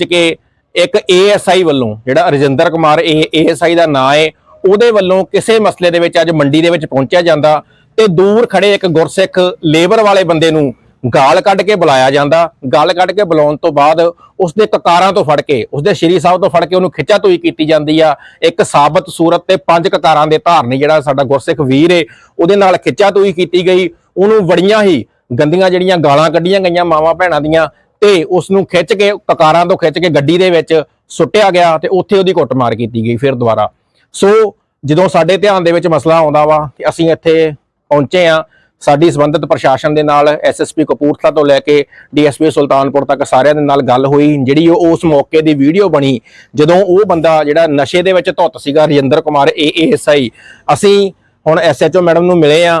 ਖਿੱਚ ਕੇ ਇੱਕ ਏਐਸਆਈ ਵੱਲੋਂ ਜਿਹੜਾ ਰਜਿੰਦਰ ਕੁਮਾਰ ਏਐਸਆਈ ਦਾ ਨਾਂ ਹੈ ਉਹਦੇ ਵੱਲੋਂ ਕਿਸੇ ਮਸਲੇ ਦੇ ਵਿੱਚ ਅੱਜ ਮੰਡੀ ਦੇ ਵਿੱਚ ਪਹੁੰਚਿਆ ਜਾਂਦਾ ਤੇ ਦੂਰ ਖੜੇ ਇੱਕ ਗੁਰਸਿੱਖ ਲੇਬਰ ਵਾਲੇ ਬੰਦੇ ਨੂੰ ਗਾਲ ਕੱਢ ਕੇ ਬੁਲਾਇਆ ਜਾਂਦਾ। ਗਾਲ ਕੱਢ ਕੇ ਬੁਲਾਉਣ ਤੋਂ ਬਾਅਦ ਉਸਦੇ ਕਕਾਰਾਂ ਤੋਂ ਫੜ ਕੇ, ਉਸਦੇ ਸ਼੍ਰੀ ਸਾਹਿਬ ਤੋਂ ਫੜ ਕੇ ਉਹਨੂੰ ਖਿੱਚਾ ਤੋਈ ਕੀਤੀ ਜਾਂਦੀ ਆ। ਇੱਕ ਸਾਬਤ ਸੂਰਤ ਤੇ ਪੰਜ ਕਕਾਰਾਂ ਦੇ ਧਾਰਨੀ ਜਿਹੜਾ ਸਾਡਾ ਗੁਰਸਿੱਖ ਵੀਰ ਏ, ਉਹਦੇ ਨਾਲ ਖਿੱਚਾ ਤੋਈ ਕੀਤੀ ਗਈ। ਉਹਨੂੰ ਬੜੀਆਂ ਹੀ ਗੰਦੀਆਂ ਜਿਹੜੀਆਂ ਗਾਲਾਂ ਕੱਢੀਆਂ ਗਈਆਂ ਮਾਵਾਂ ਭੈਣਾਂ ਦੀਆਂ ਤੇ ਉਸ ਨੂੰ ਖਿੱਚ ਕੇ, ਕਕਾਰਾਂ ਤੋਂ ਖਿੱਚ ਕੇ ਗੱਡੀ ਦੇ ਵਿੱਚ ਸੁੱਟਿਆ ਗਿਆ ਤੇ ਉੱਥੇ ਉਹਦੀ ਕੁੱਟਮਾਰ ਕੀਤੀ ਗਈ ਫਿਰ ਦੁਬਾਰਾ। ਸੋ ਜਦੋਂ ਸਾਡੇ ਧਿਆਨ ਦੇ ਵਿੱਚ ਮਸਲਾ ਆਉਂਦਾ ਵਾ ਕਿ ਅਸੀਂ ਇੱਥੇ ਪਹੁੰਚੇ ਆ ਸਾਡੀ ਸੰਬੰਧਿਤ ਪ੍ਰਸ਼ਾਸਨ ਦੇ ਨਾਲ ਐਸਐਸਪੀ ਕਪੂਰਥਲਾ ਤੋਂ ਲੈ ਕੇ ਡੀਐਸਪੀ ਸੁਲਤਾਨਪੁਰ ਤੱਕ ਸਾਰਿਆਂ ਦੇ ਨਾਲ ਗੱਲ ਹੋਈ, ਜਿਹੜੀ ਉਹ ਉਸ ਮੌਕੇ ਦੀ ਵੀਡੀਓ ਬਣੀ, ਜਦੋਂ ਉਹ ਬੰਦਾ ਜਿਹੜਾ ਨਸ਼ੇ ਦੇ ਵਿੱਚ ਧੁੱਤ ਸੀਗਾ, ਰਜਿੰਦਰ ਕੁਮਾਰ ਏਐਸਆਈ ਅਸੀਂ ਹੁਣ ਐਸਐਚਓ ਮੈਡਮ ਨੂੰ ਮਿਲੇ ਆ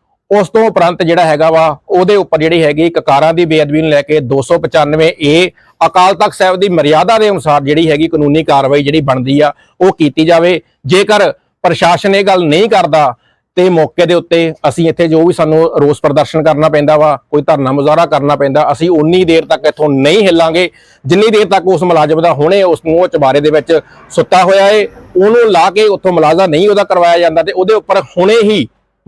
ਉਸ ਤੋਂ ਉਪਰੰਤ ਜਿਹੜਾ ਹੈਗਾ ਵਾ, ਉਹਦੇ ਉੱਪਰ ਜਿਹੜੀ ਹੈਗੀ ਕਕਾਰਾਂ ਦੀ ਬੇਅਦਬੀ ਨੂੰ ਲੈ ਕੇ 295 ਏ ਅਕਾਲ ਤਖਤ ਸਾਹਿਬ ਦੀ ਮਰਿਆਦਾ ਦੇ ਅਨੁਸਾਰ ਜਿਹੜੀ ਹੈਗੀ ਕਾਨੂੰਨੀ ਕਾਰਵਾਈ ਜਿਹੜੀ ਬਣਦੀ ਆ, ਉਹ ਕੀਤੀ ਜਾਵੇ। ਜੇਕਰ ਪ੍ਰਸ਼ਾਸਨ ਇਹ ਗੱਲ ਨਹੀਂ ਕਰਦਾ, ਤੇ ਮੌਕੇ ਦੇ ਉੱਤੇ ਅਸੀਂ ਇੱਥੇ ਜੋ ਵੀ ਸਾਨੂੰ ਰੋਸ ਪ੍ਰਦਰਸ਼ਨ ਕਰਨਾ ਪੈਂਦਾ ਵਾ, ਕੋਈ ਧਰਨਾ ਮੁਜ਼ਾਹਰਾ ਕਰਨਾ ਪੈਂਦਾ, ਅਸੀਂ ਉਨੀ ਦੇਰ ਤੱਕ ਇੱਥੋਂ ਨਹੀਂ ਹਿੱਲਾਂਗੇ। ਜਿੰਨੀ ਦੇਰ ਤੱਕ ਉਸ ਮੁਲਾਜ਼ਮ ਦਾ ਹੁਣੇ ਉਸ ਮੂੰਹ ਉਹ ਚਬਾਰੇ ਦੇ ਵਿੱਚ ਸੁੱਤਾ ਹੋਇਆ ਏ, ਉਹਨੂੰ ਲਾ ਕੇ ਉੱਥੋਂ ਮੁਲਾਜ਼ਾ ਨਹੀਂ ਉਹਦਾ ਕਰਵਾਇਆ ਜਾਂਦਾ ਤੇ ਉਹਦੇ ਉੱਪਰ ਹੁਣੇ ਹੀ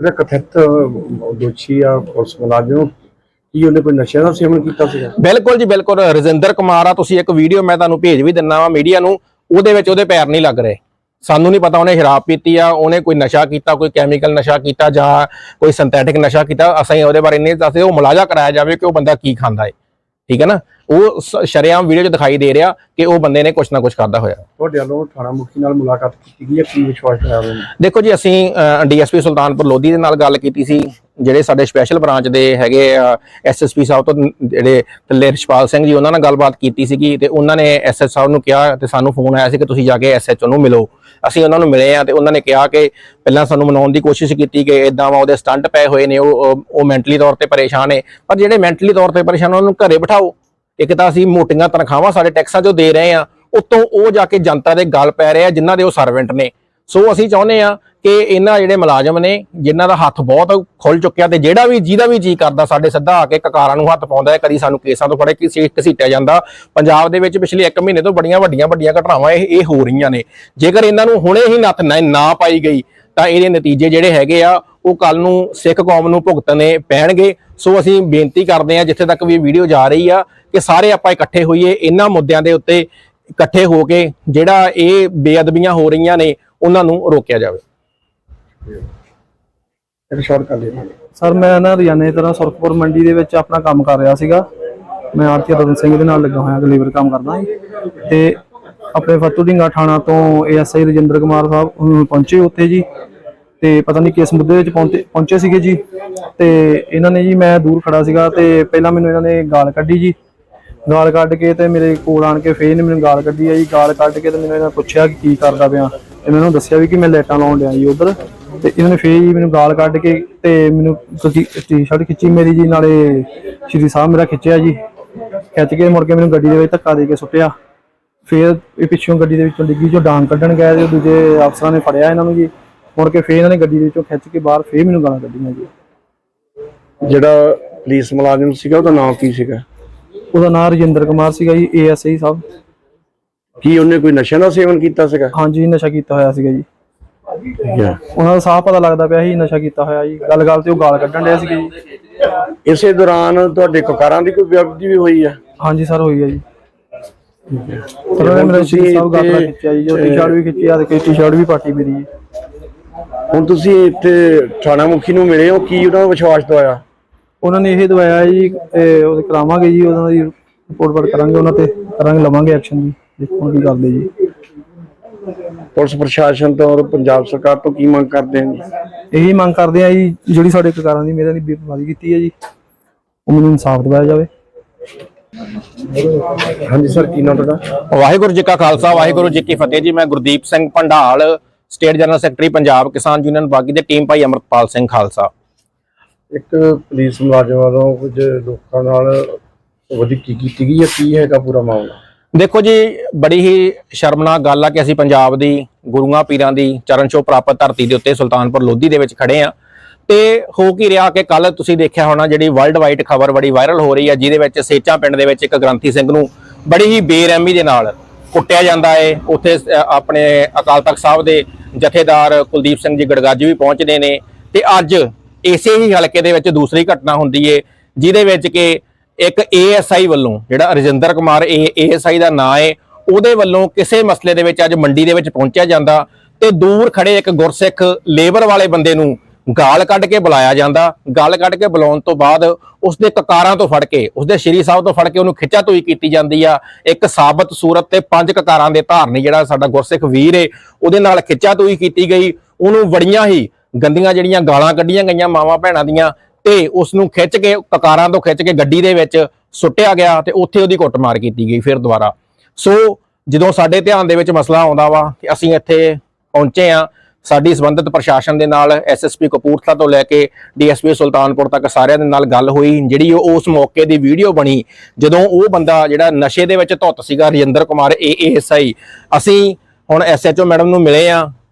ਜਿਹੜਾ ਕਥਿਤ ਦੋਸ਼ੀ ਆ, ਪੁਲਿਸ ਮੁਲਾਜ਼ਮ, ਕੀ ਉਹਨੇ ਕੋਈ ਨਸ਼ੇ ਦਾ ਸੇਵਨ ਕੀਤਾ ਸੀਗਾ? ਬਿਲਕੁਲ ਜੀ, ਬਿਲਕੁਲ। ਰਜਿੰਦਰ ਕੁਮਾਰ ਆ, ਤੁਸੀਂ ਇੱਕ ਵੀਡੀਓ ਮੈਂ ਤੁਹਾਨੂੰ ਭੇਜ ਵੀ ਦਿੰਨਾ ਵਾ ਮੀਡੀਆ ਨੂੰ। ਉਹਦੇ ਵਿੱਚ ਉਹਦੇ ਪੈਰ ਨਹੀਂ ਲੱਗ ਰਹੇ। ਸਾਨੂੰ ਨਹੀਂ ਪਤਾ ਉਹਨੇ ਸ਼ਰਾਬ ਪੀਤੀ ਆ, ਉਹਨੇ ਕੋਈ ਨਸ਼ਾ ਕੀਤਾ, ਕੋਈ ਕੈਮੀਕਲ ਨਸ਼ਾ ਕੀਤਾ ਜਾਂ ਕੋਈ ਸਿੰਥੈਟਿਕ ਨਸ਼ਾ ਕੀਤਾ। ਅਸੀਂ ਉਹਦੇ ਬਾਰੇ ਨਹੀਂ ਦੱਸਦੇ। ਉਹ ਮੁਲਾਜ਼ਾ ਕਰਾਇਆ ਜਾਵੇ ਕਿ ਉਹ ਬੰਦਾ ਕੀ ਖਾਂਦਾ ਹੈ ਠੀਕ ਹੈ ਨਾ? ਉਹ ਸ਼ਰੇਆਮ ਵੀਡੀਓ 'ਚ ਦਿਖਾਈ ਦੇ ਰਿਹਾ ਕਿ ਉਹ ਬੰਦੇ ਨੇ ਕੁਛ ਨਾ ਕੁਛ ਕਰਦਾ ਹੋਇਆ। ਤੁਹਾਡੇ ਵੱਲੋਂ ਥਾਣਾ ਮੁਖੀ ਨਾਲ ਮੁਲਾਕਾਤ ਕੀਤੀ ਗਈ ਹੈ? ਕੀ ਵਿਸ਼ਵਾਸ ਹੈ ਦੇਖੋ ਜੀ ਅਸੀਂ ਡੀਐਸਪੀ ਸੁਲਤਾਨਪੁਰ ਲੋਧੀ ਦੇ ਨਾਲ ਗੱਲ ਕੀਤੀ ਸੀ। ਜਿਹੜੇ ਸਾਡੇ ਸਪੈਸ਼ਲ ਬ੍ਰਾਂਚ ਦੇ ਹੈਗੇ ਐਸਐਸਪੀ ਸਾਹਿਬ ਤੋਂ ਜਿਹੜੇ ਥੱਲੇ ਰਿਸ਼ਪਾਲ ਸਿੰਘ ਜੀ, ਉਹਨਾਂ ਨਾਲ ਗੱਲਬਾਤ ਕੀਤੀ ਸੀਗੀ ਤੇ ਉਹਨਾਂ ਨੇ ਐਸਐਸ ਸਾਹਿਬ ਨੂੰ ਕਿਹਾ ਤੇ ਸਾਨੂੰ ਫੋਨ ਆਇਆ ਸੀ ਕਿ ਤੁਸੀਂ ਜਾ ਕੇ ਐਸਐਚਓ ਨੂੰ ਮਿਲੋ। ਅਸੀਂ ਉਹਨਾਂ ਨੂੰ ਮਿਲੇ ਆ ਤੇ ਉਹਨਾਂ ਨੇ ਕਿਹਾ ਕਿ ਪਹਿਲਾਂ ਸਾਨੂੰ ਮਨਾਉਣ ਦੀ ਕੋਸ਼ਿਸ਼ ਕੀਤੀ ਕਿ ਇਦਾਂ ਵਾ ਉਹਦੇ ਸਟੰਟ ਪਏ ਹੋਏ ਨੇ, ਉਹ, ਉਹ- ਮੈਂਟਲੀ ਤੌਰ ਤੇ ਪਰੇਸ਼ਾਨ ਨੇ। ਪਰ ਜਿਹੜੇ ਮੈਂਟਲੀ ਤੌਰ ਤੇ ਪਰੇਸ਼ਾਨ ਉਹਨਾਂ ਨੂੰ ਘਰੇ ਬਿਠਾਓ। ਇੱਕ ਤਾਂ ਅਸੀਂ ਮੋਟੀਆਂ ਤਨਖਾਹਾਂ ਸਾਡੇ ਟੈਕਸਾਂ ਚੋਂ ਦੇ ਰਹੇ ਆ, ਉਤੋਂ ਉਹ ਜਾ ਕੇ ਜਨਤਾ ਦੇ ਗੱਲ ਪੈ ਰਹੇ ਆ, ਜਿਨ੍ਹਾਂ ਦੇ ਉਹ ਸਰਵੈਂਟ ਨੇ। ਸੋ ਅਸੀਂ ਚਾਹੁੰਦੇ ਆ ਕਿ ਇਹਨਾਂ ਜਿਹੜੇ ਮੁਲਾਜ਼ਮ ਨੇ, ਜਿਨ੍ਹਾਂ ਦਾ ਹੱਥ ਬਹੁਤ ਖੁੱਲ ਚੁੱਕਿਆ ਤੇ ਜਿਹੜਾ ਵੀ, ਜਿਹਦਾ ਵੀ ਜੀ ਕਰਦਾ ਸਾਡੇ ਸਿੱਧਾ ਆ ਕੇ ਕਕਾਰਾਂ ਨੂੰ ਹੱਥ ਪਾਉਂਦਾ ਹੈ, ਕਦੀ ਸਾਨੂੰ ਕੇਸਾਂ ਤੋਂ ਫੜੇ, ਕਿਸੇ ਘਸੀਟਿਆ ਜਾਂਦਾ। ਪੰਜਾਬ ਦੇ ਵਿੱਚ ਪਿਛਲੇ 1 ਮਹੀਨੇ ਤੋਂ ਬੜੀਆਂ ਵੱਡੀਆਂ ਵੱਡੀਆਂ ਘਟਨਾਵਾਂ ਇਹ ਇਹ ਹੋ ਰਹੀਆਂ ਨੇ। ਜੇਕਰ ਇਹਨਾਂ ਨੂੰ ਹੁਣੇ ਹੀ ਨੱਥ ਨਾ ਪਾਈ ਗਈ, ਤਾਂ ਇਹਦੇ ਨਤੀਜੇ ਜਿਹੜੇ ਹੈਗੇ ਆ, ਉਹ ਕੱਲ ਨੂੰ ਸਿੱਖ ਕੌਮ ਨੂੰ ਭੁਗਤਣੇ ਪੈਣਗੇ। ਸੋ ਅਸੀਂ ਬੇਨਤੀ ਕਰਦੇ ਆ ਜਿੱਥੇ ਤੱਕ ਵੀ ਵੀਡੀਓ ਜਾ ਰਹੀ ਆ, ਕਿ ਸਾਰੇ ਆਪਾਂ ਇਕੱਠੇ ਹੋਈਏ, ਇਹਨਾਂ ਮੁੱਦਿਆਂ ਦੇ ਉੱਤੇ ਇਕੱਠੇ ਹੋ ਕੇ, ਜਿਹੜਾ ਇਹ ਬੇਅਦਬੀਆਂ ਹੋ ਰਹੀਆਂ ਨੇ ਉਹਨਾਂ ਨੂੰ ਰੋਕਿਆ ਜਾਵੇ। ਕਰ ਸਰ ਮੈਂ ਨਾ ਰੋਜ਼ਾਨੇ ਦੀ ਤਰ੍ਹਾਂ ਸੁਰਖਪੁਰ ਮੰਡੀ ਦੇ ਵਿੱਚ ਆਪਣਾ ਕੰਮ ਕਰ ਰਿਹਾ ਸੀਗਾ। ਮੈਂ ਆਰਤੀ ਰਤਨ ਸਿੰਘ ਦੇ ਨਾਲ ਲੱਗਾ ਹੋਇਆ ਲੇਬਰ ਕੰਮ ਕਰਦਾ ਜੀ ਤੇ ਆਪਣੇ ਫਤੂ ਢਿੰਗਾ ਥਾਣਾ ਤੋਂ ਏਐਸਆਈ ਰਜਿੰਦਰ ਕੁਮਾਰ ਸਾਹਿਬ ਪਹੁੰਚੇ ਉੱਥੇ ਜੀ। ਤੇ ਪਤਾ ਨਹੀਂ ਕਿਸ ਮੁੱਦੇ ਵਿੱਚ ਪਹੁੰਚੇ ਸੀਗੇ ਜੀ। ਤੇ ਇਹਨਾਂ ਨੇ ਜੀ ਮੈਂ ਦੂਰ ਖੜਾ ਸੀਗਾ ਤੇ ਪਹਿਲਾਂ ਮੈਨੂੰ ਇਹਨਾਂ ਨੇ ਗਾਲ ਕੱਢੀ ਜੀ। ਗਾਲ ਕੱਢ ਕੇ ਤੇ ਮੇਰੇ ਕੋਲ ਆਣ ਕੇ ਫੇਰ ਇਹਨੇ ਮੈਨੂੰ ਗਾਲ ਕੱਢੀ ਆ ਜੀ ਗਾਲ ਕੱਢ ਕੇ ਤੇ ਮੈਨੂੰ ਇਹਨਾਂ ਨੇ ਪੁੱਛਿਆ ਕਿ ਕੀ ਕਰਦਾ ਪਿਆ। ਮੈਂ ਉਹਨੂੰ ਦੱਸਿਆ ਵੀ ਕਿ ਮੈਂ ਲਾਈਟਾਂ ਲਾਉਣ ਡਿਆ ਜੀ ਉਧਰ ਤੇ ਇਹਨਾਂ ਨੇ ਫੇਰ ਜੀ ਮੈਨੂੰ ਗਾਲ ਕੱਢ ਕੇ ਤੇ ਮੈਨੂੰ ਟੀ-ਸ਼ਰਟ ਖਿੱਚੀ ਮੇਰੀ ਜੀ ਨਾਲੇ ਸ਼੍ਰੀ ਸਾਹਿਬ ਮੇਰਾ ਖਿੱਚਿਆ ਜੀ। ਖਿੱਚ ਕੇ ਮੁੜ ਕੇ ਮੈਨੂੰ ਗੱਡੀ ਦੇ ਵਿੱਚ ਧੱਕਾ ਦੇ ਕੇ ਸੁੱਟਿਆ। ਫੇਰ ਇਹ ਪਿੱਛੋਂ ਗੱਡੀ ਦੇ ਵਿੱਚੋਂ ਡਿੱਗੀ ਜੋ ਡਾਂਗ ਕੱਢਣ ਗਏ ਤੇ ਦੂਜੇ ਅਫਸਰਾਂ ਨੇ ਫੜਿਆ ਇਹਨਾਂ ਨੂੰ ਜੀ। ਮੁੜ ਕੇ ਫੇਰ ਇਹਨਾਂ ਨੇ ਗੱਡੀ ਦੇ ਵਿੱਚੋਂ ਖਿੱਚ ਕੇ ਬਾਹਰ ਫੇਰ ਮੈਨੂੰ ਗਾਲਾਂ ਕੱਢੀਆਂ ਜੀ। ਜਿਹੜਾ ਪੁਲਿਸ ਮੁਲਾਜ਼ਮ ਸੀਗਾ ਉਹਦਾ ਨਾਮ ਕੀ ਸੀਗਾ? ਉਹਦਾ ਨਾਮ ਰਜਿੰਦਰ ਕੁਮਾਰ ਸੀਗਾ ਜੀ ਏਐਸਆਈ ਸਾਹਿਬ। ਕੀ ਉਹਨੇ ਕੋਈ ਨਸ਼ੇ ਦਾ ਸੇਵਨ ਕੀਤਾ ਸੀਗਾ? ਹਾਂਜੀ ਨਸ਼ਾ ਕੀਤਾ ਹੋਇਆ ਸੀਗਾ ਜੀ। ਉਹਨਾਂ ਦਾ ਸਾਹ ਪਤਾ ਲੱਗਦਾ ਪਿਆ ਸੀ ਨਸ਼ਾ ਕੀਤਾ ਹੋਇਆ ਜੀ। ਗੱਲ ਗੱਲ ਤੇ ਉਹ ਗਾਲ ਕੱਢਣ ਡਿਆ ਸੀਗੇ ਜੀ। ਇਸੇ ਦੌਰਾਨ ਤੁਹਾਡੇ ਕਕਾਰਾਂ ਦੀ ਕੋਈ ਵਿਅਕਤੀ ਵੀ ਹੋਈ ਆ? ਹਾਂਜੀ ਸਰ ਹੋਈ ਜੀ। ਉਹਨੇ ਮੇਰਾ ਗਾਤਰਾ ਖਿੱਚਿਆ ਜੀ ਜੋ ਟੀ-ਸ਼ਰਟ ਵੀ ਖਿੱਚੀ ਆ ਤੇ ਟੀ-ਸ਼ਰਟ ਵੀ ਪਾਟੀ ਮੇਰੀ ਜੀ। ਹੁਣ ਤੁਸੀਂ ਇੱਥੇ ਥਾਣਾ ਮੁਖੀ ਨੂੰ ਮਿਲੇ ਹੋ ਕੀ ਉਹਨਾਂ ਨੂੰ ਵਿਸ਼ਵਾਸ ਦਵਾਇਆ? ਉਹਨਾਂ ਨੇ ਇਹ ਦਵਾਇਆ ਜੀ ਉਹ ਕਰਾਵਾਂਗੇ ਜੀ ਉਹਨਾਂ ਦੀ ਰਿਪੋਰਟ ਵਰ ਕਰਾਂਗੇ ਉਹਨਾਂ ਤੇ ਕਰਾਂਗੇ ਲਵਾਂਗੇ ਐਕਸ਼ਨ ਜੀ ਦੇਖੋ ਕੀ ਕਰਦੇ ਜੀ। ਪੁਲਿਸ ਪ੍ਰਸ਼ਾਸਨ ਤੋਂ ਔਰ ਪੰਜਾਬ ਸਰਕਾਰ ਤੋਂ ਕੀ ਮੰਗ ਕਰਦੇ ਹਨ ਇਹੀ ਮੰਗ ਕਰਦੇ ਆ ਜੀ ਜਿਹੜੀ ਸਾਡੇ ਕਕਾਰਾਂ ਦੀ ਮੇਰਿਆਂ ਦੀ ਬੇਪਰਵਾਹੀ ਕੀਤੀ ਹੈ ਜੀ। ਉਹ ਮੈਨੂੰ ਇਨਸਾਫ ਦਿਵਾਇਆ ਜਾਵੇ। ਹਾਂਜੀ ਸਰ ਕੀ ਨਾਮ ਤੁਹਾਡਾ? ਵਾਹਿਗੁਰੂ ਜੀ ਕਾ ਖਾਲਸਾ ਵਾਹਿਗੁਰੂ ਜੀ ਕੀ ਫਤਿਹ ਜੀ। ਮੈਂ Gurdeep Singh Bhandal state general secretary Punjab Kisan union ਬਾਗੀ ਦੇ ਟੀਮ ਭਾਈ ਅਮਰਪਾਲ ਸਿੰਘ ਖਾਲਸਾ। ਇੱਕ ਪੁਲਿਸ ਮੁਲਾਜ਼ਮ ਵੱਲੋਂ ਕੁਝ ਲੋਕਾਂ ਨਾਲ ਵਧੀਕੀ ਕੀਤੀ ਗਈ ਹੈ? ਕੀ ਹੈਗਾ ਪੂਰਾ ਮਾਮਲਾ? ਦੇਖੋ ਜੀ, ਬੜੀ ਹੀ ਸ਼ਰਮਨਾਕ ਗੱਲ ਆ ਕਿ ਅਸੀਂ ਪੰਜਾਬ ਦੀ ਗੁਰੂਆਂ ਪੀਰਾਂ ਦੀ ਚਰਨ ਛੋਹ ਪ੍ਰਾਪਤ ਧਰਤੀ ਦੇ ਉੱਤੇ ਸੁਲਤਾਨਪੁਰ ਲੋਧੀ ਦੇ ਵਿੱਚ ਖੜੇ ਆ। ਤੇ ਹੋ ਕੀ ਰਿਹਾ ਕਿ ਕੱਲ ਤੁਸੀਂ ਦੇਖਿਆ ਹੋਣਾ ਜਿਹੜੀ ਵਰਲਡ ਵਾਈਡ ਖਬਰ ਬੜੀ ਵਾਇਰਲ ਹੋ ਰਹੀ ਆ, ਜਿਹਦੇ ਵਿੱਚ ਸੇਚਾ ਪਿੰਡ ਦੇ ਵਿੱਚ ਇੱਕ ਗ੍ਰੰਥੀ ਸਿੰਘ ਨੂੰ ਬੜੀ ਹੀ ਬੇਰਹਿਮੀ ਦੇ ਨਾਲ ਕੁੱਟਿਆ ਜਾਂਦਾ ਏ। ਉੱਥੇ ਆਪਣੇ ਅਕਾਲ ਤਖਤ ਸਾਹਿਬ ਦੇ ਜਥੇਦਾਰ ਕੁਲਦੀਪ ਸਿੰਘ ਜੀ ਗੜਗਾਜੀ ਵੀ ਪਹੁੰਚਦੇ ਨੇ। ਤੇ ਅੱਜ ਇਸੇ ਹੀ ਹਲਕੇ ਦੇ ਵਿੱਚ ਦੂਸਰੀ ਘਟਨਾ ਹੁੰਦੀ ਏ, ਜਿਹਦੇ ਵਿੱਚ ਕਿ ਇੱਕ ਏਐਸਆਈ ਵੱਲੋਂ, ਜਿਹੜਾ ਰਜਿੰਦਰ ਕੁਮਾਰ ਇਹ ਏਐਸਆਈ ਦਾ ਨਾਂ ਹੈ ਉਹਦੇ ਵੱਲੋਂ ਕਿਸੇ ਮਸਲੇ ਦੇ ਵਿੱਚ ਅੱਜ ਮੰਡੀ ਦੇ ਵਿੱਚ ਪਹੁੰਚਿਆ ਜਾਂਦਾ ਤੇ ਦੂਰ ਖੜੇ ਇੱਕ ਗੁਰਸਿੱਖ ਲੇਬਰ ਵਾਲੇ ਬੰਦੇ ਨੂੰ ਗਾਲ ਕੱਢ ਕੇ ਬੁਲਾਇਆ ਜਾਂਦਾ। ਗਾਲ ਕੱਢ ਕੇ ਬੁਲਾਉਣ ਤੋਂ ਬਾਅਦ ਉਸਦੇ ਕਕਾਰਾਂ ਤੋਂ ਫੜ ਕੇ, ਉਸਦੇ ਸ਼੍ਰੀ ਸਾਹਿਬ ਤੋਂ ਫੜ ਕੇ ਉਹਨੂੰ ਖਿੱਚਾ ਤੋਈ ਕੀਤੀ ਜਾਂਦੀ ਆ। ਇੱਕ ਸਾਬਤ ਸੂਰਤ ਤੇ ਪੰਜ ਕਕਾਰਾਂ ਦੇ ਧਾਰਨੀ ਜਿਹੜਾ ਸਾਡਾ ਗੁਰਸਿੱਖ ਵੀਰ ਏ, ਉਹਦੇ ਨਾਲ ਖਿੱਚਾ ਤੋਈ ਕੀਤੀ ਗਈ। ਉਹਨੂੰ ਬੜੀਆਂ ਹੀ ਗੰਦੀਆਂ ਜਿਹੜੀਆਂ ਗਾਲਾਂ ਕੱਢੀਆਂ ਗਈਆਂ ਮਾਵਾਂ ਭੈਣਾਂ ਦੀਆਂ ਤੇ ਉਸ ਨੂੰ ਖਿੱਚ ਕੇ ਕਕਾਰਾਂ ਤੋਂ ਖਿੱਚ ਕੇ ਗੱਡੀ ਦੇ ਵਿੱਚ ਸੁੱਟਿਆ ਗਿਆ ਤੇ ਉੱਥੇ ਉਹਦੀ ਕੁੱਟਮਾਰ ਕੀਤੀ ਗਈ ਫਿਰ ਦੁਬਾਰਾ। ਸੋ ਜਦੋਂ ਸਾਡੇ ਧਿਆਨ ਦੇ ਵਿੱਚ ਮਸਲਾ ਆਉਂਦਾ ਵਾ ਕਿ ਅਸੀਂ ਇੱਥੇ ਪਹੁੰਚੇ ਆ ਸਾਡੀ ਸੰਬੰਧਿਤ ਪ੍ਰਸ਼ਾਸਨ ਦੇ ਨਾਲ ਐਸਐਸਪੀ ਕਪੂਰਥਲਾ ਤੋਂ ਲੈ ਕੇ ਡੀਐਸਪੀ ਸੁਲਤਾਨਪੁਰ ਤੱਕ ਸਾਰਿਆਂ ਦੇ ਨਾਲ ਗੱਲ ਹੋਈ, ਜਿਹੜੀ ਉਹ ਉਸ ਮੌਕੇ ਦੀ ਵੀਡੀਓ ਬਣੀ, ਜਦੋਂ ਉਹ ਬੰਦਾ ਜਿਹੜਾ ਨਸ਼ੇ ਦੇ ਵਿੱਚ ਧੁੱਤ ਸੀਗਾ, ਰਜਿੰਦਰ ਕੁਮਾਰ ਏਐਸਆਈ ਅਸੀਂ ਹੁਣ ਐਸਐਚਓ ਮੈਡਮ ਨੂੰ ਮਿਲੇ ਆ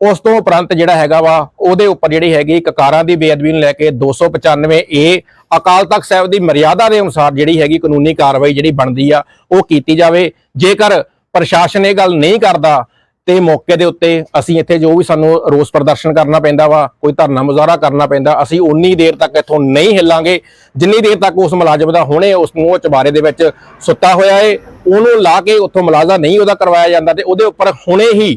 ਉਸ ਤੋਂ ਉਪਰੰਤ ਜਿਹੜਾ ਹੈਗਾ ਵਾ, ਉਹਦੇ ਉੱਪਰ ਜਿਹੜੀ ਹੈਗੀ ਕਕਾਰਾਂ ਦੀ ਬੇਅਦਬੀ ਨੂੰ ਲੈ ਕੇ 295 ਏ ਅਕਾਲ ਤਖਤ ਸਾਹਿਬ ਦੀ ਮਰਿਆਦਾ ਦੇ ਅਨੁਸਾਰ ਜਿਹੜੀ ਹੈਗੀ ਕਾਨੂੰਨੀ ਕਾਰਵਾਈ ਜਿਹੜੀ ਬਣਦੀ ਆ, ਉਹ ਕੀਤੀ ਜਾਵੇ। ਜੇਕਰ ਪ੍ਰਸ਼ਾਸਨ ਇਹ ਗੱਲ ਨਹੀਂ ਕਰਦਾ, ਤੇ ਮੌਕੇ ਦੇ ਉੱਤੇ ਅਸੀਂ ਇੱਥੇ ਜੋ ਵੀ ਸਾਨੂੰ ਰੋਸ ਪ੍ਰਦਰਸ਼ਨ ਕਰਨਾ ਪੈਂਦਾ ਵਾ, ਕੋਈ ਧਰਨਾ ਮੁਜ਼ਾਹਰਾ ਕਰਨਾ ਪੈਂਦਾ, ਅਸੀਂ ਉਨੀ ਦੇਰ ਤੱਕ ਇੱਥੋਂ ਨਹੀਂ ਹਿੱਲਾਂਗੇ। ਜਿੰਨੀ ਦੇਰ ਤੱਕ ਉਸ ਮੁਲਾਜ਼ਮ ਦਾ ਹੁਣੇ ਉਸ ਨੂੰ ਉਹ ਚਬਾਰੇ ਦੇ ਵਿੱਚ ਸੁੱਤਾ ਹੋਇਆ ਏ, ਉਹਨੂੰ ਲਾ ਕੇ ਉੱਥੋਂ ਮੁਲਾਜ਼ਾ ਨਹੀਂ ਉਹਦਾ ਕਰਵਾਇਆ ਜਾਂਦਾ ਤੇ ਉਹਦੇ ਉੱਪਰ ਹੁਣੇ ਹੀ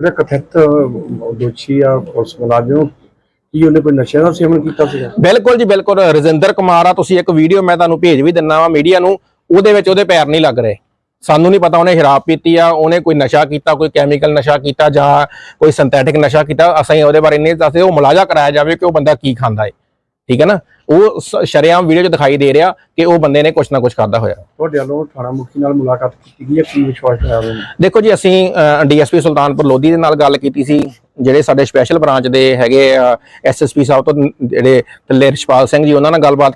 ਜਿਹੜਾ ਕਥਿਤ ਦੋਸ਼ੀ ਆ ਪੁਲਿਸ ਮੁਲਾਜ਼ਮ ਕੀ ਉਹਨੇ ਕੋਈ ਨਸ਼ੇ ਦਾ ਸੇਵਨ ਕੀਤਾ ਸੀਗਾ? ਬਿਲਕੁਲ ਜੀ, ਬਿਲਕੁਲ। ਰਜਿੰਦਰ ਕੁਮਾਰ ਆ, ਤੁਸੀਂ ਇੱਕ ਵੀਡੀਓ ਮੈਂ ਤੁਹਾਨੂੰ ਭੇਜ ਵੀ ਦਿੰਨਾ ਵਾ ਮੀਡੀਆ ਨੂੰ। ਉਹਦੇ ਵਿੱਚ ਉਹਦੇ ਪੈਰ ਨਹੀਂ ਲੱਗ ਰਹੇ। ਸਾਨੂੰ ਨਹੀਂ ਪਤਾ ਉਹਨੇ ਸ਼ਰਾਬ ਪੀਤੀ ਆ, ਉਹਨੇ ਕੋਈ ਨਸ਼ਾ ਕੀਤਾ, ਕੋਈ ਕੈਮੀਕਲ ਨਸ਼ਾ ਕੀਤਾ ਜਾਂ ਕੋਈ ਸਿੰਥੈਟਿਕ ਨਸ਼ਾ ਕੀਤਾ। ਅਸੀਂ ਉਹਦੇ ਬਾਰੇ ਨਹੀਂ ਦੱਸਦੇ, ਉਹ ਮੁਲਾਜ਼ਾ ਕਰਾਇਆ ਜਾਵੇ ਕਿ ਉਹ ਬੰਦਾ ਕੀ ਖਾਂਦਾ ਹੈ ਠੀਕ ਹੈ ਨਾ? ਉਹ ਸ਼ਰੇਆਮ ਵੀਡੀਓ 'ਚ ਦਿਖਾਈ ਦੇ ਰਿਹਾ ਕਿ ਉਹ ਬੰਦੇ ਨੇ ਕੁਛ ਨਾ ਕੁਛ ਕਰਦਾ ਹੋਇਆ। ਤੁਹਾਡੇ ਵੱਲੋਂ ਥਾਣਾ ਮੁਖੀ ਨਾਲ ਮੁਲਾਕਾਤ ਕੀਤੀ ਗਈ ਹੈ? ਕੀ ਵਿਸ਼ਵਾਸ ਹੈ ਦੇਖੋ ਜੀ ਅਸੀਂ ਡੀਐਸਪੀ ਸੁਲਤਾਨਪੁਰ ਲੋਧੀ ਦੇ ਨਾਲ ਗੱਲ ਕੀਤੀ ਸੀ। ਜਿਹੜੇ ਸਾਡੇ ਸਪੈਸ਼ਲ ਬ੍ਰਾਂਚ ਦੇ ਹੈਗੇ ਐਸਐਸਪੀ ਸਾਹਿਬ ਤੋਂ ਜਿਹੜੇ ਥੱਲੇ ਰਿਸ਼ਪਾਲ ਸਿੰਘ ਜੀ ਉਹਨਾਂ ਨਾਲ ਗੱਲਬਾਤ